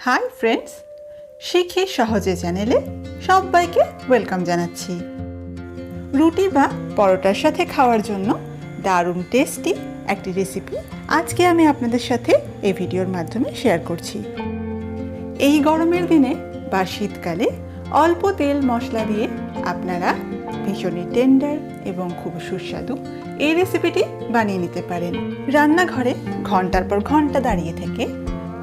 Hi friends শিখি সহজে চ্যানেলে সবাইকে ওয়েলকাম জানাচ্ছি। রুটি বা পরোটার সাথে খাওয়ার জন্য দারুণ টেস্টি একটি রেসিপি আজকে আমি আপনাদের সাথে এই ভিডিওর মাধ্যমে শেয়ার করছি। এই গরমের দিনে বা শীতকালে অল্প তেল মশলা দিয়ে আপনারা ভীষণই টেন্ডার এবং খুব সুস্বাদু এই রেসিপিটি বানিয়ে নিতে পারেন। রান্নাঘরে ঘণ্টার পর ঘণ্টা দাঁড়িয়ে থেকে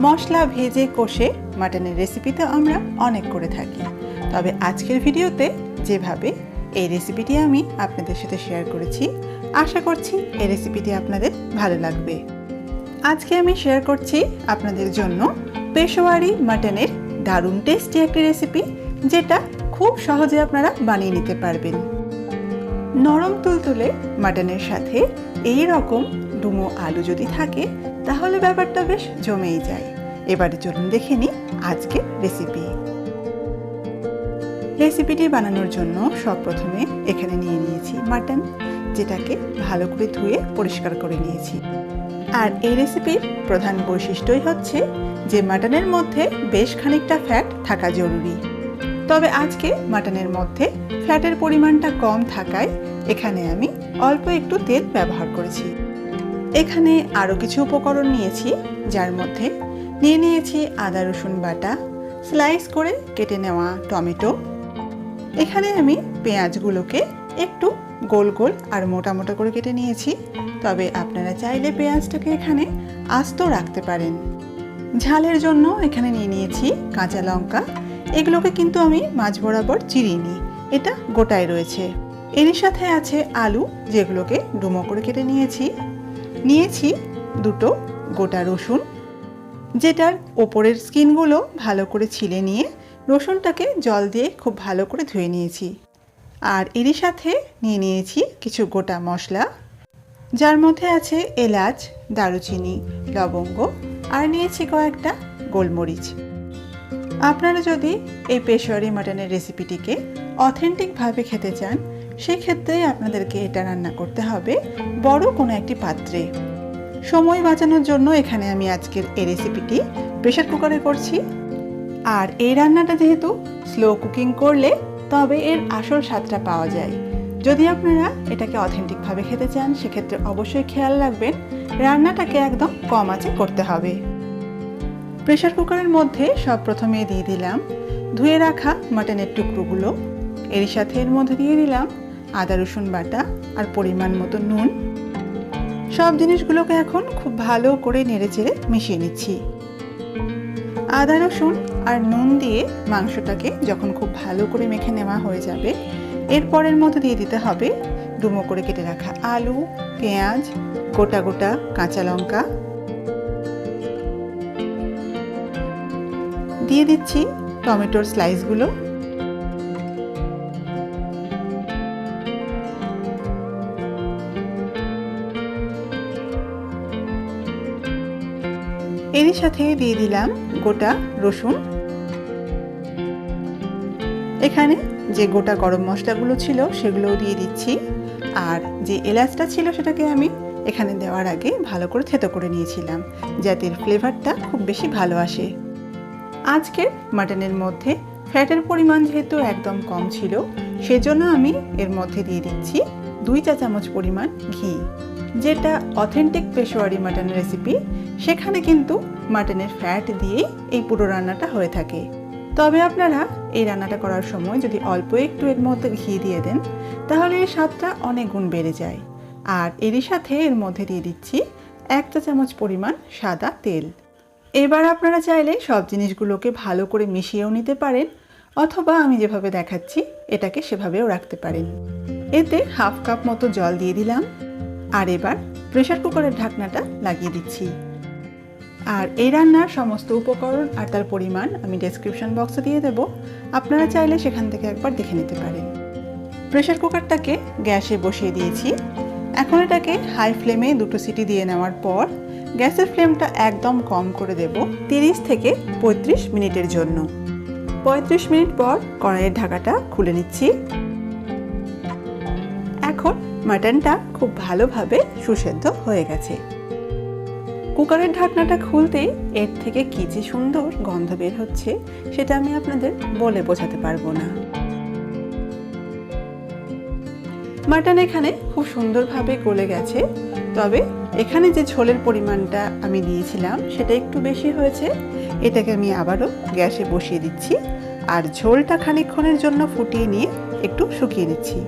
মশলা ভেজে কষে মাটনের রেসিপি তো আমরা অনেক করে থাকি। তবে আজকের ভিডিওতে যেভাবে এই রেসিপিটি আমি আপনাদের সাথে শেয়ার করেছি, আশা করছি এই রেসিপিটি আপনাদের ভালো লাগবে। আজকে আমি শেয়ার করছি আপনাদের জন্য পেশোয়ারি মাটনের দারুণ টেস্টি একটি রেসিপি যেটা খুব সহজে আপনারা বানিয়ে নিতে পারবেন। নরম তুলতুলে মাটনের সাথে এই রকম ডুমো আলু যদি থাকে তাহলে ব্যাপারটা বেশ জমেই যায়। এবারে চলুন দেখে নিই আজকের রেসিপি রেসিপিটি বানানোর জন্য সব প্রথমে এখানে নিয়ে নিয়েছি মাটন যেটাকে ভালো করে ধুয়ে পরিষ্কার করে নিয়েছি। আর এই রেসিপির প্রধান বৈশিষ্ট্যই হচ্ছে যে মাটনের মধ্যে বেশ খানিকটা ফ্যাট থাকা জরুরি। তবে আজকে মাটনের মধ্যে ফ্যাটের পরিমাণটা কম থাকায় এখানে আমি অল্প একটু তেল ব্যবহার করেছি। এখানে আরও কিছু উপকরণ নিয়েছি, যার মধ্যে নিয়ে নিয়েছি আদা রসুন বাটা, স্লাইস করে কেটে নেওয়া টমেটো। এখানে আমি পেঁয়াজগুলোকে একটু গোল গোল আর মোটা মোটা করে কেটে নিয়েছি। তবে আপনারা চাইলে পেঁয়াজটাকে এখানে আস্ত রাখতে পারেন। ঝালের জন্য এখানে নিয়ে নিয়েছি কাঁচা লঙ্কা। এগুলোকে কিন্তু আমি মাঝ বরাবর চিরিনি এটা গোটায় রয়েছে। এরই সাথে আছে আলু, যেগুলোকে ডুমো করে কেটে নিয়েছি। নিয়েছি দুটো গোটা রসুন, যেটার ওপরের স্কিনগুলো ভালো করে ছিলে নিয়ে রসুনটাকে জল দিয়ে খুব ভালো করে ধুয়ে নিয়েছি। আর এরই সাথে নিয়ে নিয়েছি কিছু গোটা মশলা, যার মধ্যে আছে এলাচ, দারুচিনি, লবঙ্গ, আর নিয়েছি কয়েকটা গোলমরিচ। আপনারা যদি এই পেশোয়ারি মাটনের রেসিপিটিকে অথেন্টিকভাবে খেতে চান সেক্ষেত্রে আপনাদেরকে এটা রান্না করতে হবে বড় কোনো একটি পাত্রে। সময় বাঁচানোর জন্য এখানে আমি আজকের এই রেসিপিটি প্রেশার কুকারে করছি। আর এই রান্নাটা যেহেতু স্লো কুকিং করলে তবে এর আসল স্বাদটা পাওয়া যায়। যদি আপনারা এটাকে অথেন্টিকভাবে খেতে চান, সেক্ষেত্রে অবশ্যই খেয়াল রাখবেন, রান্নাটাকে একদম কম আঁচে করতে হবে। প্রেশার কুকারের মধ্যে সব প্রথমে দিয়ে দিলাম, ধুয়ে রাখা মাটনের টুকরোগুলো। এর সাথে এর মধ্যে দিয়ে দিলাম আদা, রসুন বাটা আর পরিমাণ মতো নুন। সব জিনিসগুলোকে এখন খুব ভালো করে নেড়ে চেড়ে মিশিয়ে নিচ্ছি। আদা, রসুন আর নুন দিয়ে মাংসটাকে যখন খুব ভালো করে মেখে নেওয়া হয়ে যাবে, এরপরের মতো দিয়ে দিতে হবে ডুমো করে কেটে রাখা আলু, পেঁয়াজ, গোটা গোটা কাঁচা লঙ্কা। দিয়ে দিচ্ছি টমেটোর স্লাইসগুলো এরই সাথে দিয়ে দিলাম গোটা রসুন। এখানে যে গোটা গরম মশলাগুলো ছিল সেগুলোও দিয়ে দিচ্ছি। আর যে এলাচটা ছিল সেটাকে আমি এখানে দেওয়ার আগে ভালো করে থেতো করে নিয়েছিলাম, যাতে এর ফ্লেভারটা খুব বেশি ভালো আসে। আজকের মাটনের মধ্যে ফ্যাটের পরিমাণ যেহেতু একদম কম ছিল, সেজন্য আমি এর মধ্যে দিয়ে দিচ্ছি দুই চা চামচ পরিমাণ ঘি। যেটা অথেন্টিক পেশোয়ারি মাটন রেসিপি সেখানে কিন্তু মাটনের ফ্যাট দিয়েই এই পুরো রান্নাটা হয়ে থাকে। তবে আপনারা এই রান্নাটা করার সময় যদি অল্প একটু এর মধ্যে ঘি দিয়ে দেন, তাহলে এর স্বাদটা অনেক গুণ বেড়ে যায়। আর এরই সাথে এর মধ্যে দিয়ে দিচ্ছি এক চা চামচ পরিমাণ সাদা তেল। এবার আপনারা চাইলে সব জিনিসগুলোকে ভালো করে মিশিয়েও নিতে পারেন, অথবা আমি যেভাবে দেখাচ্ছি, এটাকে সেভাবেও রাখতে পারেন। এতে হাফ কাপ মতো জল দিয়ে দিলাম। আর এবার প্রেশার কুকারের ঢাকনাটা লাগিয়ে দিচ্ছি। আর এই রান্নার সমস্ত উপকরণ আর তার পরিমাণ আমি ডেসক্রিপশন বক্সে দিয়ে দেব। আপনারা চাইলে সেখান থেকে একবার দেখে নিতে পারেন। প্রেশার কুকারটাকে গ্যাসে বসিয়ে দিয়েছি। এখন এটাকে হাই ফ্লেমে দুটো সিটি দিয়ে নেওয়ার পর গ্যাসের ফ্লেমটা একদম কম করে দেব তিরিশ থেকে পঁয়ত্রিশ মিনিটের জন্য। পঁয়ত্রিশ মিনিট পর কড়াইয়ের ঢাকাটা খুলে নিচ্ছি। এখন মাটনটা খুব ভালোভাবে সুসেদ্ধ হয়ে গেছে। কুকারের ঢাকনাটা খুলতেই এর থেকে কী যে সুন্দর গন্ধ বের হচ্ছে, সেটা আমি আপনাদের বলে বোঝাতে পারব না। মাটন এখানে খুব সুন্দরভাবে গলে গেছে, তবে এখানে যে ঝোলের পরিমাণটা আমি দিয়েছিলাম, সেটা একটু বেশি হয়েছে। এটাকে আমি আবারও গ্যাসে বসিয়ে দিচ্ছি, আর ঝোলটা খানিকক্ষণের জন্য ফুটিয়ে নিয়ে একটু শুকিয়ে নিচ্ছি।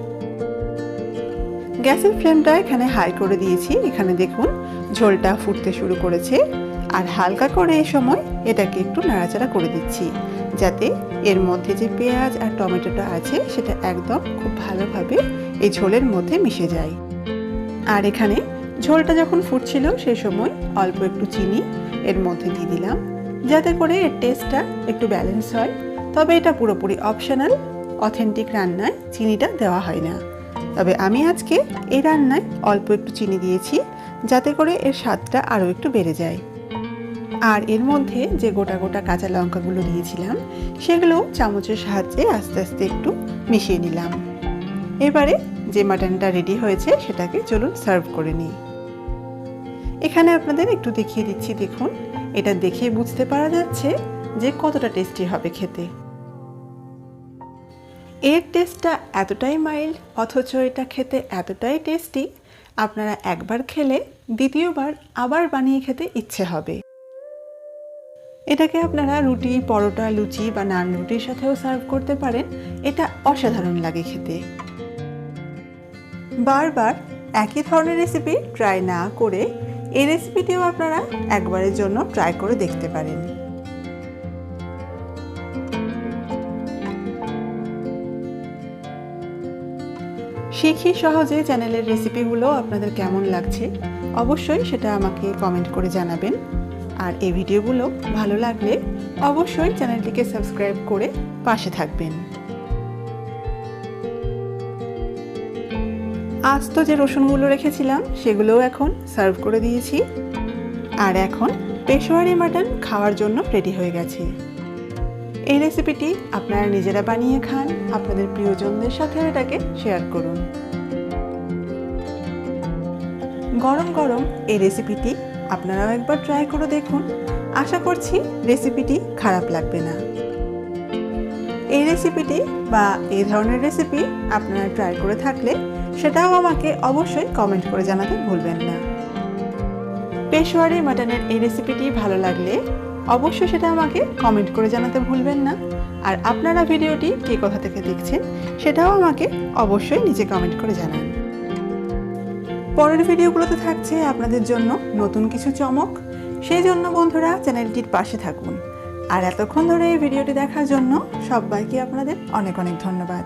গ্যাসের ফ্লেমটা এখানে হাই করে দিয়েছি। এখানে দেখুন, ঝোলটা ফুটতে শুরু করেছে। আর হালকা করে এই সময় এটাকে একটু নাড়াচাড়া করে দিচ্ছি, যাতে এর মধ্যে যে পেঁয়াজ আর টমেটোটা আছে, সেটা একদম খুব ভালোভাবে এই ঝোলের মধ্যে মিশে যায়। আর এখানে ঝোলটা যখন ফুটছিল সেই সময় অল্প একটু চিনি এর মধ্যে দিয়ে দিলাম, যাতে করে এর টেস্টটা একটু ব্যালেন্স হয়। তবে এটা পুরোপুরি অপশনাল অথেন্টিক রান্নায় চিনিটা দেওয়া হয় না। তবে আমি আজকে এই রান্নায় অল্প একটু চিনি দিয়েছি, যাতে করে এর স্বাদটা আরও একটু বেড়ে যায়। আর এর মধ্যে যে গোটা গোটা কাঁচা লঙ্কাগুলো দিয়েছিলাম, সেগুলো চামচের সাহায্যে আস্তে আস্তে একটু মিশিয়ে নিলাম। এবারে যে মাটনটা রেডি হয়েছে, সেটাকে চলুন সার্ভ করে নিই। এখানে আপনাদের একটু দেখিয়ে দিচ্ছি, দেখুন। এটা দেখে বুঝতে পারা যাচ্ছে যে কতটা টেস্টি হবে খেতে। এর টেস্টটা এতটাই মাইল্ড অথচ এটা খেতে এতটাই টেস্টি আপনারা একবার খেলে দ্বিতীয়বার আবার বানিয়ে খেতে ইচ্ছে হবে। এটাকে আপনারা রুটি, পরোটা, লুচি বা নান রুটির সাথেও সার্ভ করতে পারেন, এটা অসাধারণ লাগে খেতে। বারবার একই ধরনের রেসিপি ট্রাই না করে এই রেসিপিটিও আপনারা একবারের জন্য ট্রাই করে দেখতে পারেন। শিখি সহজে চ্যানেলের রেসিপিগুলো আপনাদের কেমন লাগছে, অবশ্যই সেটা আমাকে কমেন্ট করে জানাবেন। আর এই ভিডিওগুলো ভালো লাগলে অবশ্যই চ্যানেলটিকে সাবস্ক্রাইব করে পাশে থাকবেন। আস্ত যে রসুনগুলো রেখেছিলাম, সেগুলোও এখন সার্ভ করে দিয়েছি। আর এখন পেশোয়ারি মাটন খাওয়ার জন্য রেডি হয়ে গেছে। এই রেসিপিটি আপনারা নিজেরা বানিয়ে খান, আপনাদের প্রিয়জনদের সাথে এটাকে শেয়ার করুন। গরম গরম এই রেসিপিটি আপনারাও একবার ট্রাই করে দেখুন। আশা করছি রেসিপিটি খারাপ লাগবে না। এই রেসিপিটি বা এই ধরনের রেসিপি আপনারা ট্রাই করে থাকলে সেটাও আমাকে অবশ্যই কমেন্ট করে জানাতে ভুলবেন না। পেশোয়ারি মাটনের এই রেসিপিটি ভালো লাগলে অবশ্যই সেটা আমাকে কমেন্ট করে জানাতে ভুলবেন না। আর আপনারা ভিডিওটি কে কোথা থেকে দেখছেন, সেটাও আমাকে অবশ্যই নিচে কমেন্ট করে জানান। পরের ভিডিওগুলোতে থাকছে আপনাদের জন্য নতুন কিছু চমক। সেই জন্য বন্ধুরা চ্যানেলটির পাশে থাকুন। আর এতক্ষণ ধরে এই ভিডিওটি দেখার জন্য সবাইকে আপনাদের অনেক অনেক ধন্যবাদ।